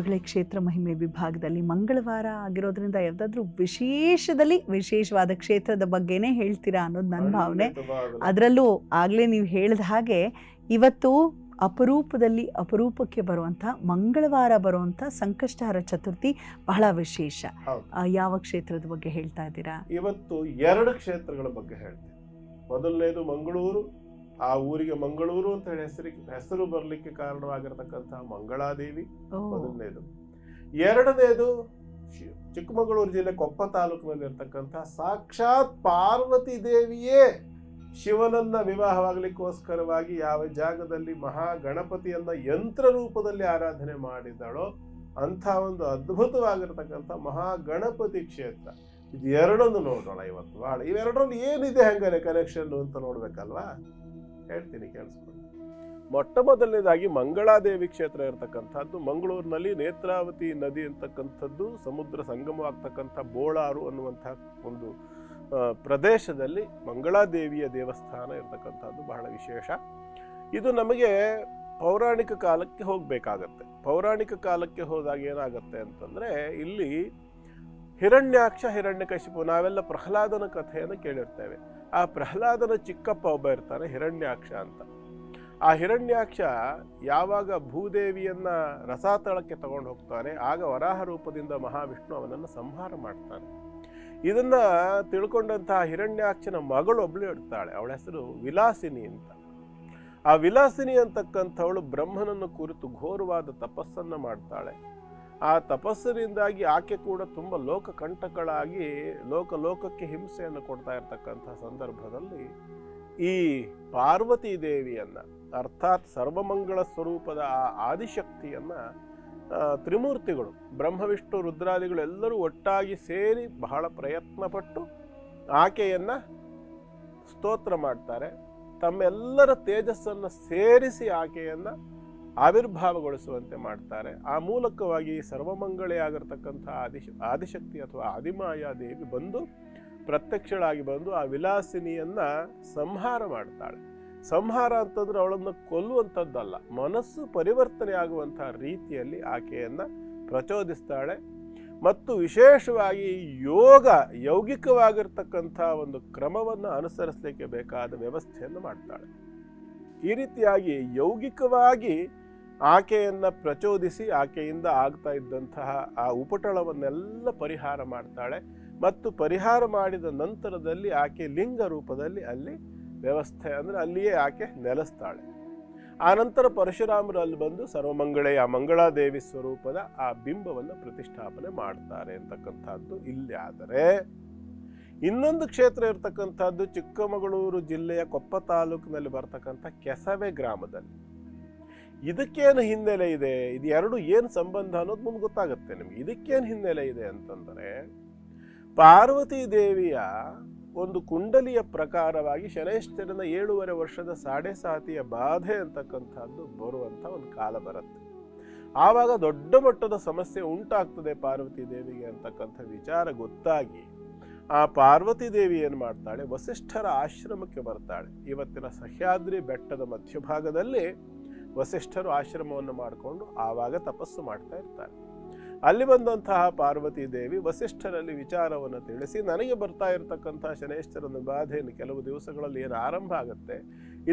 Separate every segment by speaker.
Speaker 1: ಗುರುಗಳೇ ಕ್ಷೇತ್ರ ಮಹಿಮೆ ವಿಭಾಗದಲ್ಲಿ ಮಂಗಳವಾರ ಆಗಿರೋದ್ರಿಂದ ಯಾವುದಾದ್ರೂ ವಿಶೇಷದಲ್ಲಿ ವಿಶೇಷವಾದ ಕ್ಷೇತ್ರದ ಬಗ್ಗೆನೇ ಹೇಳ್ತೀರಾ ಅನ್ನೋದು ನನ್ನ ಭಾವನೆ. ಅದರಲ್ಲೂ ಆಗಲೇ ನೀವು ಹೇಳಿದ ಹಾಗೆ ಇವತ್ತು ಅಪರೂಪದಲ್ಲಿ ಅಪರೂಪಕ್ಕೆ ಬರುವಂಥ ಮಂಗಳವಾರ ಬರುವಂಥ ಸಂಕಷ್ಟಹರ ಚತುರ್ಥಿ ಬಹಳ ವಿಶೇಷ. ಯಾವ ಕ್ಷೇತ್ರದ ಬಗ್ಗೆ ಹೇಳ್ತಾ ಇದ್ದೀರಾ?
Speaker 2: ಇವತ್ತು ಎರಡು ಕ್ಷೇತ್ರಗಳ ಬಗ್ಗೆ ಹೇಳ್ತೀನಿ. ಮೊದಲನೇದು ಮಂಗಳೂರು ಆ ಊರಿಗೆ ಮಂಗಳೂರು ಅಂತ ಹೇಳಿ ಹೆಸರಿಗೆ ಹೆಸರು ಬರಲಿಕ್ಕೆ ಕಾರಣವಾಗಿರತಕ್ಕಂತಹ ಮಂಗಳಾದೇವಿ ಮೊದಲನೇದು. ಎರಡನೇದು ಚಿಕ್ಕಮಗಳೂರು ಜಿಲ್ಲೆ ಕೊಪ್ಪ ತಾಲೂಕಿನಲ್ಲಿ ಇರ್ತಕ್ಕಂತಹ ಸಾಕ್ಷಾತ್ ಪಾರ್ವತಿ ದೇವಿಯೇ ಶಿವನನ್ನ ವಿವಾಹವಾಗಲಿಕ್ಕೋಸ್ಕರವಾಗಿ ಯಾವ ಜಾಗದಲ್ಲಿ ಮಹಾ ಗಣಪತಿಯನ್ನ ಯಂತ್ರ ರೂಪದಲ್ಲಿ ಆರಾಧನೆ ಮಾಡಿದಳೋ ಅಂಥ ಒಂದು ಅದ್ಭುತವಾಗಿರ್ತಕ್ಕಂಥ ಮಹಾ ಗಣಪತಿ ಕ್ಷೇತ್ರ. ಇದು ಎರಡನ್ನು ನೋಡೋಣ ಇವತ್ತು. ಬಹಳ ಇವೆರಡರಲ್ಲಿ ಏನಿದೆ ಹಂಗಾರೆ ಕನೆಕ್ಷನ್ ಅಂತ ನೋಡ್ಬೇಕಲ್ವಾ? ಹೇಳ್ತೀನಿ ಕೇಳಿಸ್ಕೊಳ್ಳಿ. ಮೊಟ್ಟ ಮೊದಲನೇದಾಗಿ ಮಂಗಳಾದೇವಿ ಕ್ಷೇತ್ರ ಇರತಕ್ಕಂಥದ್ದು, ಮಂಗಳೂರಿನಲ್ಲಿ ನೇತ್ರಾವತಿ ನದಿ ಅಂತಕ್ಕಂಥದ್ದು, ಸಮುದ್ರ ಸಂಗಮವಾಗ್ತಕ್ಕಂಥ ಬೋಳಾರು ಅನ್ನುವಂಥ ಒಂದು ಪ್ರದೇಶದಲ್ಲಿ ಮಂಗಳಾದೇವಿಯ ದೇವಸ್ಥಾನ ಇರತಕ್ಕಂಥದ್ದು ಬಹಳ ವಿಶೇಷ. ಇದು ನಮಗೆ ಪೌರಾಣಿಕ ಕಾಲಕ್ಕೆ ಹೋಗಬೇಕಾಗತ್ತೆ. ಪೌರಾಣಿಕ ಕಾಲಕ್ಕೆ ಹೋದಾಗ ಏನಾಗುತ್ತೆ ಅಂತಂದರೆ, ಇಲ್ಲಿ ಹಿರಣ್ಯಾಕ್ಷ ಹಿರಣ್ಯಕಶಿಪು ನಾವೆಲ್ಲ ಪ್ರಹ್ಲಾದನ ಕಥೆಯನ್ನು ಕೇಳಿರ್ತೇವೆ. ಆ ಪ್ರಹ್ಲಾದನ ಚಿಕ್ಕಪ್ಪ ಒಬ್ಬ ಇರ್ತಾನೆ, ಹಿರಣ್ಯಾಕ್ಷ ಅಂತ. ಆ ಹಿರಣ್ಯಾಕ್ಷ ಯಾವಾಗ ಭೂದೇವಿಯನ್ನ ರಸಾತಳಕ್ಕೆ ತಗೊಂಡು ಹೋಗ್ತಾನೆ, ಆಗ ವರಾಹ ರೂಪದಿಂದ ಮಹಾವಿಷ್ಣು ಅವನನ್ನು ಸಂಹಾರ ಮಾಡ್ತಾನೆ. ಇದನ್ನ ತಿಳ್ಕೊಂಡಂತಹ ಹಿರಣ್ಯಾಕ್ಷನ ಮಗಳು ಒಬ್ಳು ಇಡ್ತಾಳೆ ಅವಳ ಹೆಸರು ವಿಲಾಸಿನಿ ಅಂತ. ಆ ವಿಲಾಸಿನಿ ಅಂತಕ್ಕಂಥವಳು ಬ್ರಹ್ಮನನ್ನು ಕುರಿತು ಘೋರವಾದ ತಪಸ್ಸನ್ನು ಮಾಡ್ತಾಳೆ. ಆ ತಪಸ್ಸಿನಿಂದಾಗಿ ಆಕೆ ಕೂಡ ತುಂಬ ಲೋಕಕಂಟಕಳಾಗಿ ಲೋಕ ಲೋಕಕ್ಕೆ ಹಿಂಸೆಯನ್ನು ಕೊಡ್ತಾ ಇರತಕ್ಕಂಥ ಸಂದರ್ಭದಲ್ಲಿ ಈ ಪಾರ್ವತಿ ದೇವಿಯನ್ನು ಅರ್ಥಾತ್ ಸರ್ವಮಂಗಳ ಸ್ವರೂಪದ ಆ ಆದಿಶಕ್ತಿಯನ್ನು ತ್ರಿಮೂರ್ತಿಗಳು, ಬ್ರಹ್ಮ, ವಿಷ್ಣು ರುದ್ರಾದಿಗಳೆಲ್ಲರೂ ಒಟ್ಟಾಗಿ ಸೇರಿ ಬಹಳ ಪ್ರಯತ್ನಪಟ್ಟು ಆಕೆಯನ್ನು ಸ್ತೋತ್ರ ಮಾಡ್ತಾರೆ. ತಮ್ಮೆಲ್ಲರ ತೇಜಸ್ಸನ್ನು ಸೇರಿಸಿ ಆಕೆಯನ್ನ ಆವಿರ್ಭಾವಗೊಳಿಸುವಂತೆ ಮಾಡ್ತಾರೆ. ಆ ಮೂಲಕವಾಗಿ ಸರ್ವಮಂಗಳೆಯಾಗಿರ್ತಕ್ಕಂಥ ಆದಿಶ, ಆದಿಶಕ್ತಿ ಅಥವಾ ಆದಿಮಾಯಾ ದೇವಿ ಬಂದು ಪ್ರತ್ಯಕ್ಷಳಾಗಿ ಬಂದು ಆ ವಿಲಾಸಿನಿಯನ್ನ ಸಂಹಾರ ಮಾಡ್ತಾಳೆ. ಸಂಹಾರ ಅಂತಂದ್ರೆ ಅವಳನ್ನು ಕೊಲ್ಲುವಂಥದ್ದಲ್ಲ, ಮನಸ್ಸು ಪರಿವರ್ತನೆ ಆಗುವಂತಹ ರೀತಿಯಲ್ಲಿ ಆಕೆಯನ್ನು ಪ್ರಚೋದಿಸ್ತಾಳೆ. ಮತ್ತು ವಿಶೇಷವಾಗಿ ಯೋಗ, ಯೌಗಿಕವಾಗಿರ್ತಕ್ಕಂಥ ಒಂದು ಕ್ರಮವನ್ನು ಅನುಸರಿಸಲಿಕ್ಕೆ ಬೇಕಾದ ವ್ಯವಸ್ಥೆಯನ್ನು ಮಾಡ್ತಾಳೆ. ಈ ರೀತಿಯಾಗಿ ಯೌಗಿಕವಾಗಿ ಆಕೆಯನ್ನ ಪ್ರಚೋದಿಸಿ ಆಕೆಯಿಂದ ಆಗ್ತಾ ಇದ್ದಂತಹ ಆ ಉಪಟಳವನ್ನೆಲ್ಲ ಪರಿಹಾರ ಮಾಡ್ತಾಳೆ. ಮತ್ತು ಪರಿಹಾರ ಮಾಡಿದ ನಂತರದಲ್ಲಿ ಆಕೆ ಲಿಂಗ ರೂಪದಲ್ಲಿ ಅಲ್ಲಿ ವ್ಯವಸ್ಥೆ ಅಂದರೆ ಅಲ್ಲಿಯೇ ಆಕೆ ನೆಲೆಸ್ತಾಳೆ. ಆ ನಂತರ ಪರಶುರಾಮರು ಅಲ್ಲಿ ಬಂದು ಸರ್ವಮಂಗಳೆಯ ಮಂಗಳಾದೇವಿ ಸ್ವರೂಪದ ಆ ಬಿಂಬವನ್ನು ಪ್ರತಿಷ್ಠಾಪನೆ ಮಾಡ್ತಾರೆ ಅಂತಕ್ಕಂಥದ್ದು ಇಲ್ಲಿ. ಆದರೆ ಇನ್ನೊಂದು ಕ್ಷೇತ್ರ ಇರತಕ್ಕಂಥದ್ದು ಚಿಕ್ಕಮಗಳೂರು ಜಿಲ್ಲೆಯ ಕೊಪ್ಪ ತಾಲೂಕಿನಲ್ಲಿ ಬರ್ತಕ್ಕಂಥ ಕೆಸವೆ ಗ್ರಾಮದಲ್ಲಿ. ಇದಕ್ಕೇನು ಹಿನ್ನೆಲೆ ಇದೆ? ಇದು ಎರಡು ಏನು ಸಂಬಂಧ ಅನ್ನೋದು ಮುಂದೆ ಗೊತ್ತಾಗುತ್ತೆ ನಿಮಗೆ. ಇದಕ್ಕೇನು ಹಿನ್ನೆಲೆ ಇದೆ ಅಂತಂದರೆ, ಪಾರ್ವತಿ ದೇವಿಯ ಒಂದು ಕುಂಡಲಿಯ ಪ್ರಕಾರವಾಗಿ ಶನೈಶ್ಚರನ ಏಳುವರೆ ವರ್ಷದ ಸಾಡೆ ಸಾತಿಯ ಬಾಧೆ ಅಂತಕ್ಕಂಥದ್ದು ಬರುವಂಥ ಒಂದು ಕಾಲ ಬರುತ್ತೆ. ಆವಾಗ ದೊಡ್ಡ ಮಟ್ಟದ ಸಮಸ್ಯೆ ಉಂಟಾಗ್ತದೆ ಪಾರ್ವತಿ ದೇವಿಗೆ ಅಂತಕ್ಕಂಥ ವಿಚಾರ ಗೊತ್ತಾಗಿ, ಆ ಪಾರ್ವತಿ ದೇವಿ ಏನು ಮಾಡ್ತಾಳೆ? ವಸಿಷ್ಠರ ಆಶ್ರಮಕ್ಕೆ ಬರ್ತಾಳೆ. ಇವತ್ತಿನ ಸಹ್ಯಾದ್ರಿ ಬೆಟ್ಟದ ಮಧ್ಯಭಾಗದಲ್ಲಿ ವಸಿಷ್ಠರು ಆಶ್ರಮವನ್ನು ಮಾಡಿಕೊಂಡು ಆವಾಗ ತಪಸ್ಸು ಮಾಡ್ತಾ ಇರ್ತಾರೆ. ಅಲ್ಲಿ ಬಂದಂತಹ ಪಾರ್ವತಿ ದೇವಿ ವಸಿಷ್ಠರಲ್ಲಿ ವಿಚಾರವನ್ನು ತಿಳಿಸಿ, ನನಗೆ ಬರ್ತಾ ಇರತಕ್ಕಂತಹ ಶನೇಶ್ವರನ ಬಾಧೆಯನ್ನು ಕೆಲವು ದಿವಸಗಳಲ್ಲಿ ಏನು ಆರಂಭ ಆಗುತ್ತೆ,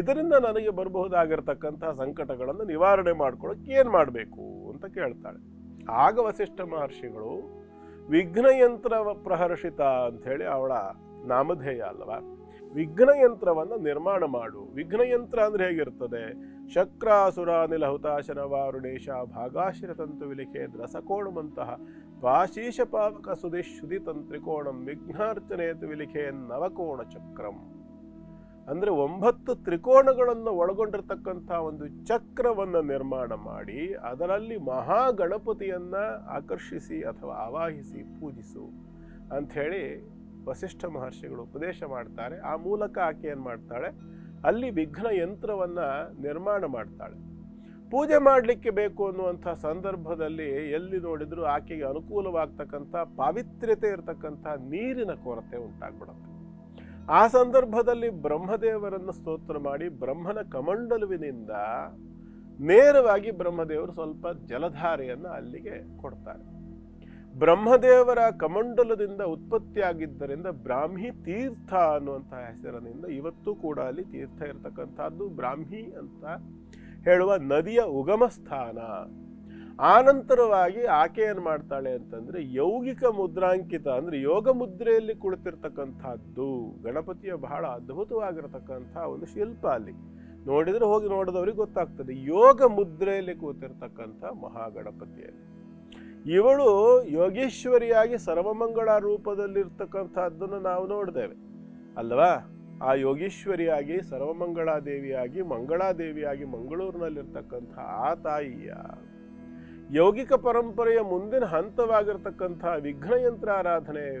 Speaker 2: ಇದರಿಂದ ನನಗೆ ಬರಬಹುದಾಗಿರ್ತಕ್ಕಂತಹ ಸಂಕಟಗಳನ್ನು ನಿವಾರಣೆ ಮಾಡ್ಕೊಳ್ಳೋಕೆ ಏನು ಮಾಡಬೇಕು ಅಂತ ಕೇಳ್ತಾಳೆ. ಆಗ ವಸಿಷ್ಠ ಮಹರ್ಷಿಗಳು ವಿಘ್ನಯಂತ್ರ ಪ್ರಹರ್ಷಿತ ಅಂಥೇಳಿ ಅವಳ ನಾಮಧೇಯ ಅಲ್ವಾ? ವಿಘ್ನಯಂತ್ರವನ್ನು ನಿರ್ಮಾಣ ಮಾಡು. ವಿಘ್ನಯಂತ್ರ ಅಂದರೆ ಹೇಗಿರ್ತದೆ? ಶಕ್ರಾಸುರಾನಿಲ ಹುತಾಶನ ವಾರುಣೇಶ ಭಾಗಾಶಿರ ತಂತು ವಿಲಿಖೆ ರಸಕೋಣಮಂತಹ ಪಾಶೀಶ ಪಾವಕ ಸುದಿಶುದಿ ತಂತ್ರಿಕೋಣಂ ವಿಘ್ನಾರ್ಚನೇತು ವಿಲಿಖೆ ನವಕೋಣ ಚಕ್ರಂ ಅಂದರೆ ಒಂಬತ್ತು ತ್ರಿಕೋಣಗಳನ್ನು ಒಳಗೊಂಡಿರ್ತಕ್ಕಂಥ ಒಂದು ಚಕ್ರವನ್ನು ನಿರ್ಮಾಣ ಮಾಡಿ ಅದರಲ್ಲಿ ಮಹಾಗಣಪತಿಯನ್ನು ಆಕರ್ಷಿಸಿ ಅಥವಾ ಆವಾಹಿಸಿ ಪೂಜಿಸು ಅಂಥೇಳಿ ವಸಿಷ್ಠ ಮಹರ್ಷಿಗಳು ಉಪದೇಶ ಮಾಡ್ತಾರೆ. ಆ ಮೂಲಕ ಆಕೆ ಏನು ಮಾಡ್ತಾಳೆ ಅಲ್ಲಿ ವಿಘ್ನ ಯಂತ್ರವನ್ನು ನಿರ್ಮಾಣ ಮಾಡ್ತಾಳೆ. ಪೂಜೆ ಮಾಡಲಿಕ್ಕೆ ಬೇಕು ಅನ್ನುವಂಥ ಸಂದರ್ಭದಲ್ಲಿ ಎಲ್ಲಿ ನೋಡಿದರೂ ಆಕೆಗೆ ಅನುಕೂಲವಾಗ್ತಕ್ಕಂಥ ಪಾವಿತ್ರ್ಯತೆ ಇರತಕ್ಕಂಥ ನೀರಿನ ಕೊರತೆ ಉಂಟಾಗ್ಬಿಡುತ್ತೆ. ಆ ಸಂದರ್ಭದಲ್ಲಿ ಬ್ರಹ್ಮದೇವರನ್ನು ಸ್ತೋತ್ರ ಮಾಡಿ ಬ್ರಹ್ಮನ ಕಮಂಡಲುವಿನಿಂದ ನೇರವಾಗಿ ಬ್ರಹ್ಮದೇವರು ಸ್ವಲ್ಪ ಜಲಧಾರೆಯನ್ನು ಅಲ್ಲಿಗೆ ಕೊಡ್ತಾರೆ. ಬ್ರಹ್ಮದೇವರ ಕಮಂಡಲದಿಂದ ಉತ್ಪತ್ತಿಯಾಗಿದ್ದರಿಂದ ಬ್ರಾಹ್ಮಿ ತೀರ್ಥ ಅನ್ನುವಂತಹ ಹೆಸರಿನಿಂದ ಇವತ್ತು ಕೂಡ ಅಲ್ಲಿ ತೀರ್ಥ ಇರತಕ್ಕಂಥದ್ದು ಬ್ರಾಹ್ಮಿ ಅಂತ ಹೇಳುವ ನದಿಯ ಉಗಮ ಸ್ಥಾನ. ಆನಂತರವಾಗಿ ಆಕೆ ಏನು ಮಾಡ್ತಾಳೆ ಅಂತಂದ್ರೆ ಯೌಗಿಕ ಮುದ್ರಾಂಕಿತ ಅಂದ್ರೆ ಯೋಗ ಮುದ್ರೆಯಲ್ಲಿ ಕುಳಿತಿರ್ತಕ್ಕಂಥದ್ದು. ಗಣಪತಿಯ ಬಹಳ ಅದ್ಭುತವಾಗಿರತಕ್ಕಂಥ ಒಂದು ಶಿಲ್ಪ ಅಲ್ಲಿ. ನೋಡಿದ್ರೆ ಹೋಗಿ ನೋಡಿದವ್ರಿಗೆ ಗೊತ್ತಾಗ್ತದೆ. ಯೋಗ ಮುದ್ರೆಯಲ್ಲಿ ಕೂತಿರ್ತಕ್ಕಂಥ ಮಹಾಗಣಪತಿಯಲ್ಲಿ. ಇವಳು ಯೋಗೇಶ್ವರಿಯಾಗಿ ಸರ್ವಮಂಗಳ ರೂಪದಲ್ಲಿರ್ತಕ್ಕಂಥದ್ದನ್ನು ನಾವು ನೋಡಿದ್ದೇವೆ ಅಲ್ವಾ? ಆ ಯೋಗೀಶ್ವರಿಯಾಗಿ, ಸರ್ವಮಂಗಳಾದೇವಿಯಾಗಿ, ಮಂಗಳಾದೇವಿಯಾಗಿ ಮಂಗಳೂರಿನಲ್ಲಿರ್ತಕ್ಕಂಥ ಆ ತಾಯಿಯ ಯೌಗಿಕ ಪರಂಪರೆಯ ಮುಂದಿನ ಹಂತವಾಗಿರ್ತಕ್ಕಂಥ ವಿಘ್ನಯಂತ್ರ ಆರಾಧನೆ,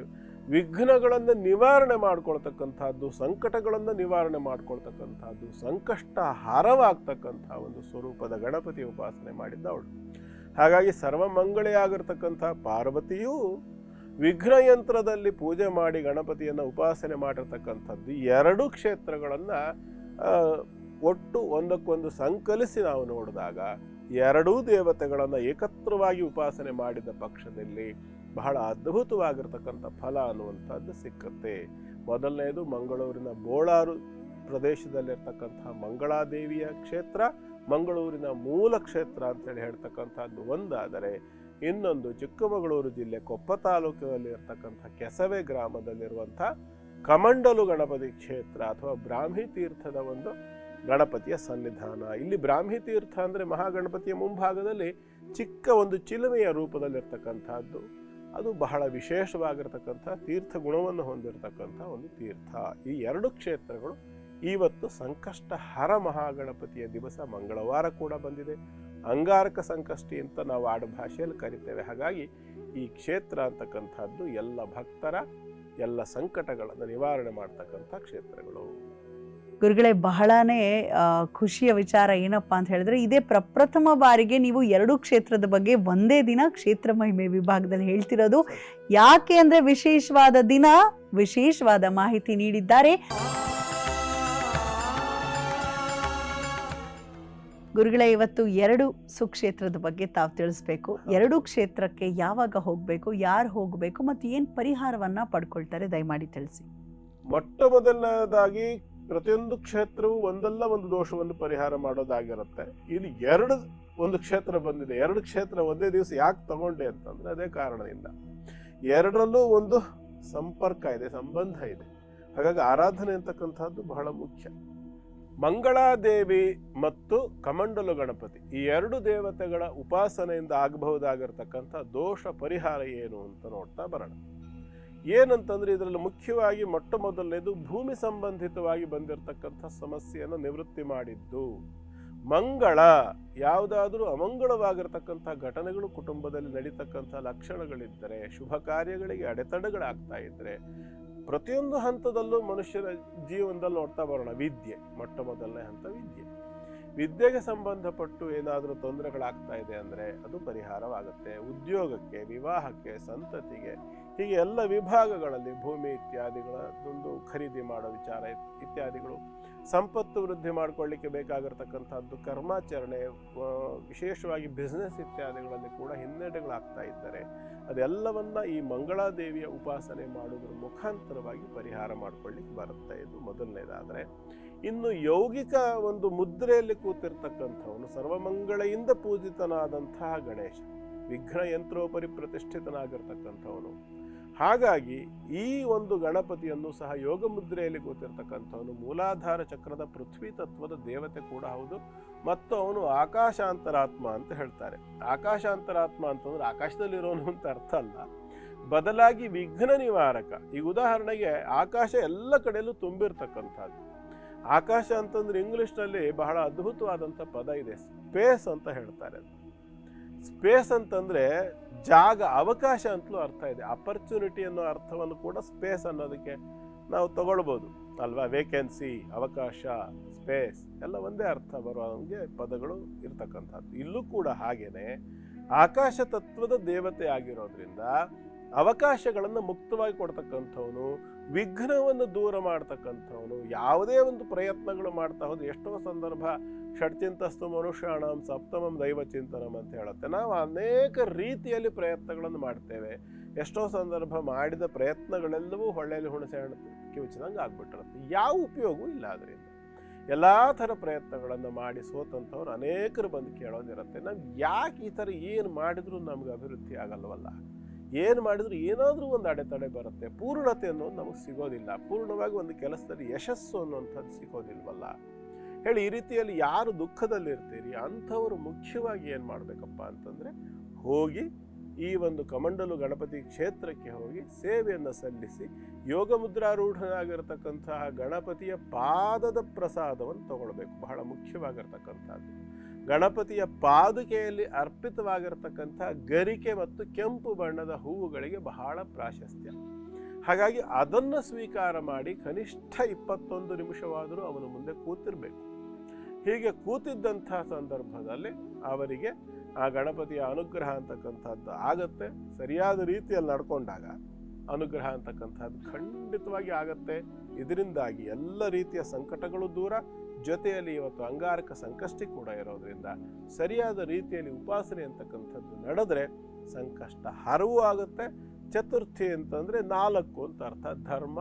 Speaker 2: ವಿಘ್ನಗಳನ್ನು ನಿವಾರಣೆ ಮಾಡ್ಕೊಳ್ತಕ್ಕಂಥದ್ದು, ಸಂಕಟಗಳನ್ನು ನಿವಾರಣೆ ಮಾಡಿಕೊಳ್ತಕ್ಕಂಥದ್ದು ಸಂಕಷ್ಟ ಹಾರವಾಗ್ತಕ್ಕಂಥ ಒಂದು ಸ್ವರೂಪದ ಗಣಪತಿ ಉಪಾಸನೆ ಮಾಡಿದ್ದವಳು. ಹಾಗಾಗಿ ಸರ್ವಮಂಗಳೆಯಾಗಿರ್ತಕ್ಕಂಥ ಪಾರ್ವತಿಯು ವಿಘ್ನಯಂತ್ರದಲ್ಲಿ ಪೂಜೆ ಮಾಡಿ ಗಣಪತಿಯನ್ನು ಉಪಾಸನೆ ಮಾಡಿರ್ತಕ್ಕಂಥದ್ದು ಎರಡು ಕ್ಷೇತ್ರಗಳನ್ನು ಒಟ್ಟು ಒಂದಕ್ಕೊಂದು ಸಂಕಲಿಸಿ ನಾವು ನೋಡಿದಾಗ ಎರಡೂ ದೇವತೆಗಳನ್ನು ಏಕತ್ರವಾಗಿ ಉಪಾಸನೆ ಮಾಡಿದ ಪಕ್ಷದಲ್ಲಿ ಬಹಳ ಅದ್ಭುತವಾಗಿರ್ತಕ್ಕಂಥ ಫಲ ಅನ್ನುವಂಥದ್ದು ಸಿಕ್ಕತ್ತೆ. ಮೊದಲನೆಯದು ಮಂಗಳೂರಿನ ಬೋಳಾರು ಪ್ರದೇಶದಲ್ಲಿರ್ತಕ್ಕಂಥ ಮಂಗಳಾದೇವಿಯ ಕ್ಷೇತ್ರ ಮಂಗಳೂರಿನ ಮೂಲ ಕ್ಷೇತ್ರ ಅಂತೇಳಿ ಹೇಳ್ತಕ್ಕಂಥದ್ದು ಒಂದಾದರೆ ಇನ್ನೊಂದು ಚಿಕ್ಕಮಗಳೂರು ಜಿಲ್ಲೆ ಕೊಪ್ಪ ತಾಲೂಕಿನಲ್ಲಿ ಇರ್ತಕ್ಕಂಥ ಕೆಸವೆ ಗ್ರಾಮದಲ್ಲಿರುವಂಥ ಕಮಂಡಲು ಗಣಪತಿ ಕ್ಷೇತ್ರ ಅಥವಾ ಬ್ರಾಹ್ಮಿ ತೀರ್ಥದ ಒಂದು ಗಣಪತಿಯ ಸನ್ನಿಧಾನ. ಇಲ್ಲಿ ಬ್ರಾಹ್ಮಿ ತೀರ್ಥ ಅಂದರೆ ಮಹಾಗಣಪತಿಯ ಮುಂಭಾಗದಲ್ಲಿ ಚಿಕ್ಕ ಒಂದು ಚಿಲುಮೆಯ ರೂಪದಲ್ಲಿರ್ತಕ್ಕಂಥದ್ದು. ಅದು ಬಹಳ ವಿಶೇಷವಾಗಿರ್ತಕ್ಕಂಥ ತೀರ್ಥ ಗುಣವನ್ನು ಹೊಂದಿರತಕ್ಕಂಥ ಒಂದು ತೀರ್ಥ. ಈ ಎರಡು ಕ್ಷೇತ್ರಗಳು ಇವತ್ತು ಸಂಕಷ್ಟ ಹರ ಮಹಾಗಣಪತಿಯ ದಿವಸ ಮಂಗಳವಾರ ಕೂಡ ಬಂದಿದೆ. ಅಂಗಾರಕ ಸಂಕಷ್ಟಿ ಅಂತ ನಾವು ಆಡು ಭಾಷೆಯಲ್ಲಿ ಕರಿತೇವೆ. ಹಾಗಾಗಿ ಈ ಕ್ಷೇತ್ರ ಅಂತಕ್ಕಂಥದ್ದು ಎಲ್ಲ ಭಕ್ತರ ಎಲ್ಲ ಸಂಕಟಗಳನ್ನು ನಿವಾರಣೆ ಮಾಡ್ತಕ್ಕಂಥ ಕ್ಷೇತ್ರಗಳು.
Speaker 1: ಗುರುಗಳೇ ಬಹಳನೇ ಖುಷಿಯ ವಿಚಾರ ಏನಪ್ಪಾ ಅಂತ ಹೇಳಿದ್ರೆ ಇದೇ ಪ್ರಪ್ರಥಮ ಬಾರಿಗೆ ನೀವು ಎರಡು ಕ್ಷೇತ್ರದ ಬಗ್ಗೆ ಒಂದೇ ದಿನ ಕ್ಷೇತ್ರ ಮಹಿಮೆ ವಿಭಾಗದಲ್ಲಿ ಹೇಳ್ತಿರೋದು. ಯಾಕೆ ಅಂದ್ರೆ ವಿಶೇಷವಾದ ದಿನ ವಿಶೇಷವಾದ ಮಾಹಿತಿ ನೀಡಿದ್ದಾರೆ. ಗುರುಗಳೇ ಇವತ್ತು ಎರಡು ಸುಕ್ಷೇತ್ರದ ಬಗ್ಗೆ ತಾವು ತಿಳಿಸ್ಬೇಕು. ಎರಡು ಕ್ಷೇತ್ರಕ್ಕೆ ಯಾವಾಗ ಹೋಗಬೇಕು ಯಾರು ಹೋಗಬೇಕು ಮತ್ತು ಏನು ಪರಿಹಾರವನ್ನ ಪಡ್ಕೊಳ್ತಾರೆ ದಯಮಾಡಿ ತಿಳಿಸಿ.
Speaker 2: ಮೊಟ್ಟ ಮೊದಲನೇದಾಗಿ ಪ್ರತಿಯೊಂದು ಕ್ಷೇತ್ರವು ಒಂದಲ್ಲ ಒಂದು ದೋಷವನ್ನು ಪರಿಹಾರ ಮಾಡೋದಾಗಿರುತ್ತೆ. ಇಲ್ಲಿ ಎರಡು ಒಂದು ಕ್ಷೇತ್ರ ಬಂದಿದೆ. ಎರಡು ಕ್ಷೇತ್ರ ಒಂದೇ ದಿವಸ ಯಾಕೆ ತಗೊಂಡೆ ಅಂತಂದ್ರೆ ಅದೇ ಕಾರಣದಿಂದ. ಎರಡರಲ್ಲೂ ಒಂದು ಸಂಪರ್ಕ ಇದೆ ಸಂಬಂಧ ಇದೆ. ಹಾಗಾಗಿ ಆರಾಧನೆ ಅಂತಕ್ಕಂಥದ್ದು ಬಹಳ ಮುಖ್ಯ. ಮಂಗಳಾದೇವಿ ಮತ್ತು ಕಮಂಡಲು ಗಣಪತಿ. ಈ ಎರಡು ದೇವತೆಗಳ ಉಪಾಸನೆಯಿಂದ ಆಗಬಹುದಾಗಿರ್ತಕ್ಕಂಥ ದೋಷ ಪರಿಹಾರ ಏನು ಅಂತ ನೋಡ್ತಾ ಬರೋಣ. ಏನಂತಂದ್ರೆ ಇದರಲ್ಲಿ ಮುಖ್ಯವಾಗಿ ಮೊಟ್ಟ ಮೊದಲನೇದು ಭೂಮಿ ಸಂಬಂಧಿತವಾಗಿ ಬಂದಿರತಕ್ಕಂಥ ಸಮಸ್ಯೆಯನ್ನು ನಿವೃತ್ತಿ ಮಾಡಿದ್ದು ಮಂಗಳ. ಯಾವುದಾದರೂ ಅಮಂಗಳವಾಗಿರ್ತಕ್ಕಂಥ ಘಟನೆಗಳು ಕುಟುಂಬದಲ್ಲಿ ನಡೀತಕ್ಕಂಥ ಲಕ್ಷಣಗಳಿದ್ದರೆ, ಶುಭ ಕಾರ್ಯಗಳಿಗೆ ಅಡೆತಡೆಗಳಾಗ್ತಾ ಇದ್ರೆ ಪ್ರತಿಯೊಂದು ಹಂತದಲ್ಲೂ ಮನುಷ್ಯರ ಜೀವನದಲ್ಲಿ ನೋಡ್ತಾ ಬರೋಣ. ವಿದ್ಯೆ, ಮೊಟ್ಟ ಮೊದಲನೇ ಹಂತ ವಿದ್ಯೆ. ವಿದ್ಯೆಗೆ ಸಂಬಂಧಪಟ್ಟು ಏನಾದರೂ ತೊಂದರೆಗಳಾಗ್ತಾ ಇದೆ ಅಂದರೆ ಅದು ಪರಿಹಾರವಾಗುತ್ತೆ. ಉದ್ಯೋಗಕ್ಕೆ, ವಿವಾಹಕ್ಕೆ, ಸಂತತಿಗೆ ಹೀಗೆ ಎಲ್ಲ ವಿಭಾಗಗಳಲ್ಲಿ ಭೂಮಿ ಇತ್ಯಾದಿಗಳ ಒಂದು ಖರೀದಿ ಮಾಡೋ ವಿಚಾರ ಇತ್- ಇತ್ಯಾದಿಗಳು. ಸಂಪತ್ತು ವೃದ್ಧಿ ಮಾಡಿಕೊಳ್ಳಿಕ್ಕೆ ಬೇಕಾಗಿರ್ತಕ್ಕಂಥದ್ದು ಕರ್ಮಾಚರಣೆ ವಿಶೇಷವಾಗಿ ಬಿಸ್ನೆಸ್ ಇತ್ಯಾದಿಗಳಲ್ಲಿ ಕೂಡ ಹಿನ್ನಡೆಗಳಾಗ್ತಾ ಇದ್ದರೆ ಅದೆಲ್ಲವನ್ನ ಈ ಮಂಗಳಾದೇವಿಯ ಉಪಾಸನೆ ಮಾಡುವುದರ ಮುಖಾಂತರವಾಗಿ ಪರಿಹಾರ ಮಾಡಿಕೊಳ್ಳಿಕ್ಕೆ ಬರುತ್ತೆ ಇದು ಮೊದಲನೇದಾದರೆ, ಇನ್ನು ಯೌಗಿಕ ಒಂದು ಮುದ್ರೆಯಲ್ಲಿ ಕೂತಿರ್ತಕ್ಕಂಥವನು ಸರ್ವಮಂಗಳೆಯಿಂದ ಪೂಜಿತನಾದಂತಹ ಗಣೇಶ ವಿಘ್ನ ಯಂತ್ರೋಪರಿ ಪ್ರತಿಷ್ಠಿತನಾಗಿರ್ತಕ್ಕಂಥವನು. ಹಾಗಾಗಿ ಈ ಒಂದು ಗಣಪತಿಯನ್ನು ಸಹ ಯೋಗ ಮುದ್ರೆಯಲ್ಲಿ ಕೂತಿರ್ತಕ್ಕಂಥವನು ಮೂಲಾಧಾರ ಚಕ್ರದ ಪೃಥ್ವಿ ತತ್ವದ ದೇವತೆ ಕೂಡ ಹೌದು. ಮತ್ತು ಅವನು ಆಕಾಶಾಂತರಾತ್ಮ ಅಂತ ಹೇಳ್ತಾರೆ. ಆಕಾಶಾಂತರಾತ್ಮ ಅಂತಂದ್ರೆ ಆಕಾಶದಲ್ಲಿರೋನು ಅಂತ ಅರ್ಥ ಅಲ್ಲ. ಬದಲಾಗಿ ವಿಘ್ನ ನಿವಾರಕ. ಈಗ ಉದಾಹರಣೆಗೆ ಆಕಾಶ ಎಲ್ಲ ಕಡೆಯಲ್ಲೂ ತುಂಬಿರ್ತಕ್ಕಂಥದ್ದು. ಆಕಾಶ ಅಂತಂದ್ರೆ ಇಂಗ್ಲಿಷ್ನಲ್ಲಿ ಬಹಳ ಅದ್ಭುತವಾದಂಥ ಪದ ಇದೆ. ಸ್ಪೇಸ್ ಅಂತ ಹೇಳ್ತಾರೆ ಸ್ಪೇಸ್ ಅಂತಂದ್ರೆ ಜಾಗ, ಅವಕಾಶ ಅಂತಲೂ ಅರ್ಥ ಇದೆ. ಅಪರ್ಚುನಿಟಿ ಅನ್ನೋ ಅರ್ಥವನ್ನು ಕೂಡ ಸ್ಪೇಸ್ ಅನ್ನೋದಕ್ಕೆ ನಾವು ತಗೊಳ್ಬೋದು. ಅಲ್ವಾ? ವೇಕೆನ್ಸಿ ಅವಕಾಶ ಸ್ಪೇಸ್ ಎಲ್ಲ ಒಂದೇ ಅರ್ಥ ಬರುವ ಹಂಗೆ ಪದಗಳು ಇರ್ತಕ್ಕಂಥದ್ದು. ಇಲ್ಲೂ ಕೂಡ ಹಾಗೇನೆ, ಆಕಾಶ ತತ್ವದ ದೇವತೆ ಆಗಿರೋದ್ರಿಂದ ಅವಕಾಶಗಳನ್ನು ಮುಕ್ತವಾಗಿ ಕೊಡ್ತಕ್ಕಂಥವನು ವಿಘ್ನವನ್ನು ದೂರ ಮಾಡ್ತಕ್ಕಂಥವನು, ಯಾವುದೇ ಒಂದು ಪ್ರಯತ್ನಗಳು ಮಾಡ್ತಾ ಹೋದ್ರೆ ಎಷ್ಟೋ ಸಂದರ್ಭ ಷಡ್ಚಿಂತಸ್ತು ಮನುಷ್ಯಾಣಂ ಸಪ್ತಮಂ ದೈವ ಚಿಂತನಂ ಅಂತ ಹೇಳುತ್ತೆ. ನಾವು ಅನೇಕ ರೀತಿಯಲ್ಲಿ ಪ್ರಯತ್ನಗಳನ್ನು ಮಾಡ್ತೇವೆ. ಎಷ್ಟೋ ಸಂದರ್ಭ ಮಾಡಿದ ಪ್ರಯತ್ನಗಳೆಲ್ಲವೂ ಹೊಳ್ಳೆಯಲ್ಲಿ ಹುಣಸೆ ಹಣ್ಣು ಕಿವುಚಿದಂಗೆ ಆಗ್ಬಿಟ್ಟಿರುತ್ತೆ. ಯಾವ ಉಪಯೋಗವೂ ಇಲ್ಲ ಅದರಿಂದ. ಎಲ್ಲ ಥರ ಪ್ರಯತ್ನಗಳನ್ನು ಮಾಡಿ ಸೋತಂಥವ್ರು ಅನೇಕರು ಬಂದು ಕೇಳೋದಿರುತ್ತೆ. ನಾವು ಯಾಕೆ ಈ ಥರ ಏನು ಮಾಡಿದರೂ ನಮ್ಗೆ ಅಭಿವೃದ್ಧಿ ಆಗಲ್ವಲ್ಲ? ಏನು ಮಾಡಿದ್ರು ಏನಾದರೂ ಒಂದು ಅಡೆತಡೆ ಬರುತ್ತೆ. ಪೂರ್ಣತೆ ಅನ್ನೋದು ನಮಗೆ ಸಿಗೋದಿಲ್ಲ. ಪೂರ್ಣವಾಗಿ ಒಂದು ಕೆಲಸದಲ್ಲಿ ಯಶಸ್ಸು ಅನ್ನುವಂಥದ್ದು ಸಿಗೋದಿಲ್ವಲ್ಲ? ಹೇಳಿ, ಈ ರೀತಿಯಲ್ಲಿ ಯಾರು ದುಃಖದಲ್ಲಿರ್ತೀರಿ, ಅಂಥವರು ಮುಖ್ಯವಾಗಿ ಏನು ಮಾಡಬೇಕಪ್ಪ ಅಂತಂದರೆ, ಹೋಗಿ ಈ ಒಂದು ಕಮಂಡಲು ಗಣಪತಿ ಕ್ಷೇತ್ರಕ್ಕೆ ಹೋಗಿ ಸೇವೆಯನ್ನು ಸಲ್ಲಿಸಿ ಯೋಗ ಮುದ್ರಾರೂಢನಾಗಿರ್ತಕ್ಕಂತಹ ಗಣಪತಿಯ ಪಾದದ ಪ್ರಸಾದವನ್ನು ತಗೊಳ್ಬೇಕು. ಬಹಳ ಮುಖ್ಯವಾಗಿರ್ತಕ್ಕಂಥದ್ದು. ಗಣಪತಿಯ ಪಾದುಕೆಯಲ್ಲಿ ಅರ್ಪಿತವಾಗಿರ್ತಕ್ಕಂಥ ಗರಿಕೆ ಮತ್ತು ಕೆಂಪು ಬಣ್ಣದ ಹೂವುಗಳಿಗೆ ಬಹಳ ಪ್ರಾಶಸ್ತ್ಯ. ಹಾಗಾಗಿ ಅದನ್ನು ಸ್ವೀಕಾರ ಮಾಡಿ ಕನಿಷ್ಠ ಇಪ್ಪತ್ತೊಂದು ನಿಮಿಷವಾದರೂ ಅವನು ಮುಂದೆ ಕೂತಿರಬೇಕು. ಹೀಗೆ ಕೂತಿದ್ದಂಥ ಸಂದರ್ಭದಲ್ಲಿ ಅವರಿಗೆ ಆ ಗಣಪತಿಯ ಅನುಗ್ರಹ ಅಂತಕ್ಕಂಥದ್ದು ಆಗತ್ತೆ. ಸರಿಯಾದ ರೀತಿಯಲ್ಲಿ ನಡ್ಕೊಂಡಾಗ ಅನುಗ್ರಹ ಅಂತಕ್ಕಂಥದ್ದು ಖಂಡಿತವಾಗಿ ಆಗತ್ತೆ. ಇದರಿಂದಾಗಿ ಎಲ್ಲ ರೀತಿಯ ಸಂಕಟಗಳು ದೂರ, ಜೊತೆಯಲ್ಲಿ ಇವತ್ತು ಅಂಗಾರಕ ಸಂಕಷ್ಟಿ ಕೂಡ ಇರೋದ್ರಿಂದ ಸರಿಯಾದ ರೀತಿಯಲ್ಲಿ ಉಪಾಸನೆ ಅಂತಕ್ಕಂಥದ್ದು ನಡೆದ್ರೆ ಸಂಕಷ್ಟ ಹರವು ಆಗುತ್ತೆ. ಚತುರ್ಥಿ ಅಂತಂದ್ರೆ ನಾಲ್ಕು ಅಂತ ಅರ್ಥ, ಧರ್ಮ,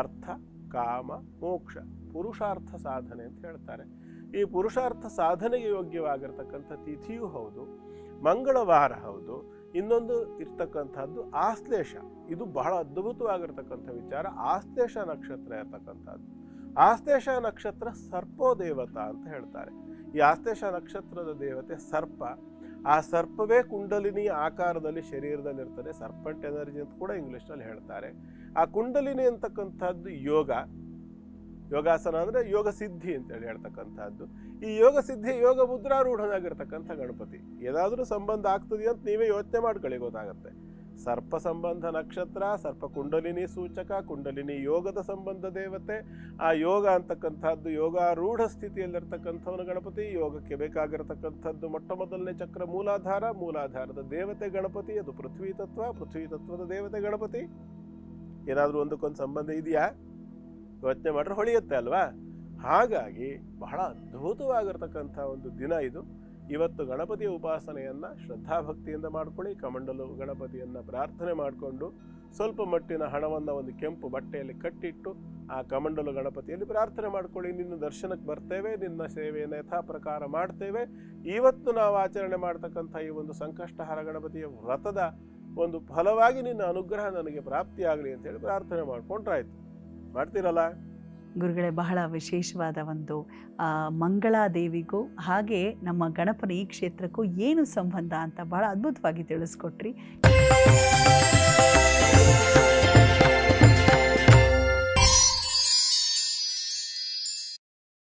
Speaker 2: ಅರ್ಥ, ಕಾಮ, ಮೋಕ್ಷ, ಪುರುಷಾರ್ಥ ಸಾಧನೆ ಅಂತ ಹೇಳ್ತಾರೆ. ಈ ಪುರುಷಾರ್ಥ ಸಾಧನೆಗೆ ಯೋಗ್ಯವಾಗಿರ್ತಕ್ಕಂಥ ತಿಥಿಯೂ ಹೌದು, ಮಂಗಳವಾರ ಹೌದು ಇನ್ನೊಂದು ಇರ್ತಕ್ಕಂಥದ್ದು ಆಶ್ಲೇಷ. ಇದು ಬಹಳ ಅದ್ಭುತವಾಗಿರ್ತಕ್ಕಂಥ ವಿಚಾರ. ಆಶ್ಲೇಷ ನಕ್ಷತ್ರ ಇರ್ತಕ್ಕಂಥದ್ದು. ಆಶ್ಲೇಷ ನಕ್ಷತ್ರ ಸರ್ಪೋ ಸರ್ಪೋದೇವತಾ ಅಂತ ಹೇಳ್ತಾರೆ. ಈ ಆಶ್ಲೇಷ ನಕ್ಷತ್ರದ ದೇವತೆ ಸರ್ಪ. ಆ ಸರ್ಪವೇ ಕುಂಡಲಿನಿ ಆಕಾರದಲ್ಲಿ ಶರೀರದಲ್ಲಿ ಇರ್ತದೆ ಸರ್ಪಂಟ್ ಎನರ್ಜಿ ಅಂತ ಕೂಡ ಇಂಗ್ಲಿಷ್ನಲ್ಲಿ ಹೇಳ್ತಾರೆ. ಆ ಕುಂಡಲಿನಿ ಅಂತಕ್ಕಂಥದ್ದು ಯೋಗ. ಯೋಗಾಸನ ಅಂದರೆ ಯೋಗ ಸಿದ್ಧಿ ಅಂತೇಳಿ ಹೇಳ್ತಕ್ಕಂಥದ್ದು. ಈ ಯೋಗ ಸಿದ್ಧಿ, ಯೋಗ ಮುದ್ರಾರೂಢನಾಗಿರ್ತಕ್ಕಂಥ ಗಣಪತಿ. ಏನಾದರೂ ಸಂಬಂಧ ಆಗ್ತದೆ ಅಂತ ನೀವೇ ಯೋಚನೆ ಮಾಡ್ಕೊಳ್ಳಿ, ಗೊತ್ತಾಗುತ್ತೆ. ಸರ್ಪ ಸಂಬಂಧ ನಕ್ಷತ್ರ, ಸರ್ಪ ಕುಂಡಲಿನಿ ಸೂಚಕ, ಕುಂಡಲಿನಿ ಯೋಗದ ಸಂಬಂಧ ದೇವತೆ. ಆ ಯೋಗ ಅಂತಕ್ಕಂಥದ್ದು ಯೋಗಾರೂಢ ಸ್ಥಿತಿಯಲ್ಲಿರ್ತಕ್ಕಂಥವನು ಗಣಪತಿ. ಯೋಗಕ್ಕೆ ಬೇಕಾಗಿರತಕ್ಕಂಥದ್ದು ಮೊಟ್ಟ ಮೊದಲನೇ ಚಕ್ರ ಮೂಲಾಧಾರ. ಮೂಲಾಧಾರದ ದೇವತೆ ಗಣಪತಿ, ಅದು ಪೃಥ್ವಿ ತತ್ವ, ಪೃಥ್ವಿ ತತ್ವದ ದೇವತೆ ಗಣಪತಿ. ಏನಾದರೂ ಒಂದಕ್ಕೊಂದು ಸಂಬಂಧ ಇದೆಯಾ? ಯೋಚನೆ ಮಾಡ್ರೆ ಹೊಳೆಯುತ್ತೆ ಅಲ್ವಾ? ಹಾಗಾಗಿ ಬಹಳ ಅದ್ಭುತವಾಗಿರ್ತಕ್ಕಂಥ ಒಂದು ದಿನ ಇದು. ಇವತ್ತು ಗಣಪತಿಯ ಉಪಾಸನೆಯನ್ನ ಶ್ರದ್ಧಾಭಕ್ತಿಯಿಂದ ಮಾಡ್ಕೊಳ್ಳಿ, ಕಮಂಡಲು ಗಣಪತಿಯನ್ನ ಪ್ರಾರ್ಥನೆ ಮಾಡಿಕೊಂಡು ಸ್ವಲ್ಪ ಮಟ್ಟಿನ ಹಣವನ್ನು ಒಂದು ಕೆಂಪು ಬಟ್ಟೆಯಲ್ಲಿ ಕಟ್ಟಿಟ್ಟು ಆ ಕಮಂಡಲು ಗಣಪತಿಯಲ್ಲಿ ಪ್ರಾರ್ಥನೆ ಮಾಡ್ಕೊಳ್ಳಿ. ನಿನ್ನ ದರ್ಶನಕ್ಕೆ ಬರ್ತೇವೆ, ನಿನ್ನ ಸೇವೆಯನ್ನು ಯಥಾ ಪ್ರಕಾರ ಮಾಡ್ತೇವೆ. ಇವತ್ತು ನಾವು ಆಚರಣೆ ಮಾಡ್ತಕ್ಕಂಥ ಈ ಒಂದು ಸಂಕಷ್ಟಹಾರ ಗಣಪತಿಯ ವ್ರತದ ಒಂದು ಫಲವಾಗಿ ನಿನ್ನ ಅನುಗ್ರಹ ನನಗೆ ಪ್ರಾಪ್ತಿಯಾಗಲಿ ಅಂತೇಳಿ ಪ್ರಾರ್ಥನೆ ಮಾಡ್ಕೊಂಡ್ರಾಯ್ತು. ಮಾಡ್ತೀರಲ್ಲ?
Speaker 1: ಗುರುಗಳೇ, ಬಹಳ ವಿಶೇಷವಾದ ಒಂದು ಮಂಗಳಾದೇವಿಗೂ ಹಾಗೆ ನಮ್ಮ ಗಣಪನ ಈ ಕ್ಷೇತ್ರಕ್ಕೂ ಏನು ಸಂಬಂಧ ಅಂತ ಬಹಳ ಅದ್ಭುತವಾಗಿ ತಿಳಿಸ್ಕೊಟ್ರಿ.